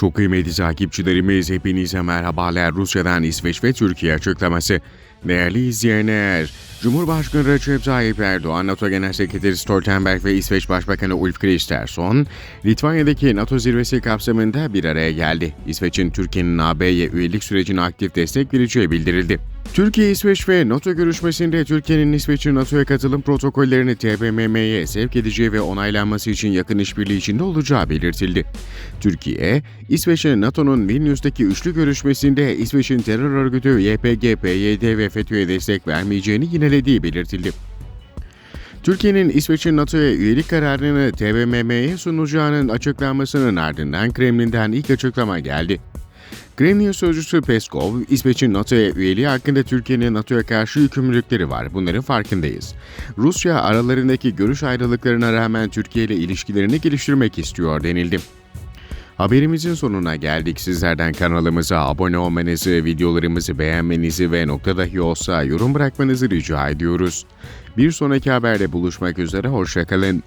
Çok kıymetli takipçilerimiz hepinize merhabalar. Rusya'dan İsveç ve Türkiye açıklaması. Değerli izleyenler, Cumhurbaşkanı Recep Tayyip Erdoğan, NATO Genel Sekreteri Stoltenberg ve İsveç Başbakanı Ulf Kristersson, Litvanya'daki NATO zirvesi kapsamında bir araya geldi. İsveç'in Türkiye'nin AB'ye üyelik sürecine aktif destek vereceği bildirildi. Türkiye, İsveç ve NATO görüşmesinde Türkiye'nin İsveç'in NATO'ya katılım protokollerini TBMM'ye sevk edeceği ve onaylanması için yakın işbirliği içinde olacağı belirtildi. Türkiye, İsveç'e NATO'nun Vilnius'taki üçlü görüşmesinde İsveç'in terör örgütü YPG, PYD ve FETÖ'ye destek vermeyeceğini yinelediği belirtildi. Türkiye'nin İsveç'in NATO'ya üyelik kararını TBMM'ye sunacağının açıklanmasının ardından Kremlin'den ilk açıklama geldi. Kremlin sözcüsü Peskov, İsveç'in NATO'ya üyeliği hakkında Türkiye'nin NATO'ya karşı yükümlülükleri var. Bunların farkındayız. Rusya aralarındaki görüş ayrılıklarına rağmen Türkiye ile ilişkilerini geliştirmek istiyor denildi. Haberimizin sonuna geldik. Sizlerden kanalımıza abone olmanızı, videolarımızı beğenmenizi ve nokta dahi olsa yorum bırakmanızı rica ediyoruz. Bir sonraki haberde buluşmak üzere, hoşçakalın.